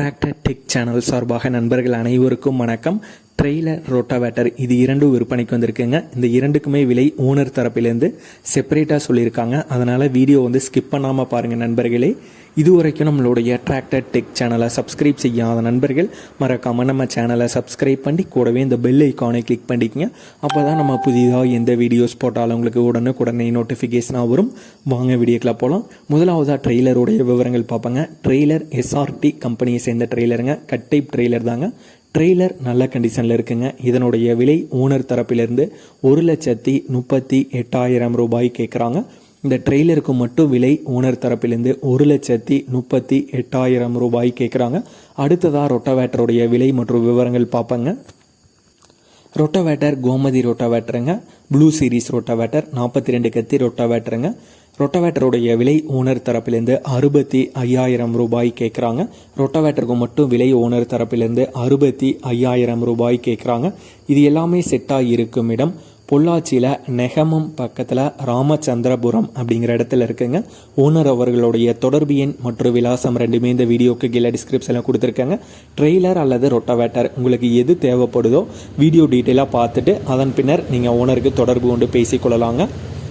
Tractor tech channel சார்பாக நண்பர்கள் அனைவருக்கும் வணக்கம். ட்ரெய்லர் ரோட்டாவேட்டர் இது இரண்டும் விற்பனைக்கு வந்திருக்குங்க. இந்த இரண்டுக்குமே விலை ஓனர் தரப்பிலேருந்து செப்பரேட்டாக சொல்லியிருக்காங்க. அதனால் வீடியோ வந்து ஸ்கிப் பண்ணாமல் பாருங்கள் நண்பர்களே. இது வரைக்கும் நம்மளுடைய டிராக்டர் டெக் சேனலை சப்ஸ்கிரைப் செய்யாத நண்பர்கள் மறக்காமல் நம்ம சேனலை சப்ஸ்கிரைப் பண்ணி கூடவே இந்த பெல் ஐக்கானை கிளிக் பண்ணிக்கங்க. அப்போ தான் நம்ம புதிதாக எந்த வீடியோஸ் போட்டாலும் உங்களுக்கு உடனுக்குடனே நோட்டிஃபிகேஷனாக வரும். வாங்க வீடியோக்கில் போகலாம் முதலாவதாக ட்ரெய்லருடைய விவரங்கள் பார்ப்பாங்க. ட்ரெய்லர் எஸ்ஆர்டி கம்பெனியை சேர்ந்த ட்ரெய்லருங்க கட் டைப் ட்ரெய்லர் தாங்க. ட்ரெய்லர் நல்ல கண்டிஷனில் இருக்குங்க. இதனுடைய விலை ஓனர் தரப்பிலிருந்து ஒரு லட்சத்தி முப்பத்தி எட்டாயிரம் ரூபாய் கேட்குறாங்க இந்த ட்ரெய்லருக்கு மட்டும் விலை ஓனர் தரப்பிலிருந்து ஒரு லட்சத்தி முப்பத்தி எட்டாயிரம் ரூபாய் கேட்குறாங்க அடுத்ததாக ரொட்டவேட்டருடைய விலை மற்றும் விவரங்கள் பார்ப்பங்க. ரொட்டோவேட்டர் கோமதி ரொட்டோவேட்டருங்க. ப்ளூ சீரிஸ் ரொட்டோவேட்டர் நாற்பத்தி ரெண்டு கத்தி ரொட்டோவேட்டருங்க. ரொட்டவேட்டருடைய விலை ஓனர் தரப்பிலிருந்து அறுபத்தி ஐயாயிரம் ரூபாய் கேட்குறாங்க ரொட்டவேட்டருக்கு மட்டும் விலை ஓனர் தரப்பிலிருந்து அறுபத்தி ஐயாயிரம் ரூபாய் கேட்குறாங்க இது எல்லாமே செட்டாக இருக்கும் இடம். பொள்ளாச்சியில் நெகமம் பக்கத்தில் ராமச்சந்திரபுரம் அப்படிங்கிற இடத்துல இருக்குங்க. ஓனர் அவர்களுடைய தொடர்பு எண் மற்றும் விலாசம் ரெண்டுமே இந்த வீடியோக்கு கீழே டிஸ்கிரிப்ஷனில் கொடுத்துருக்காங்க. ட்ரெய்லர் அல்லது ரொட்டவேட்டர் உங்களுக்கு எது தேவைப்படுதோ வீடியோ டீட்டெயிலாக பார்த்துட்டு அதன் பின்னர் நீங்கள் ஓனருக்கு தொடர்பு கொண்டு பேசிக்கொள்ளலாங்க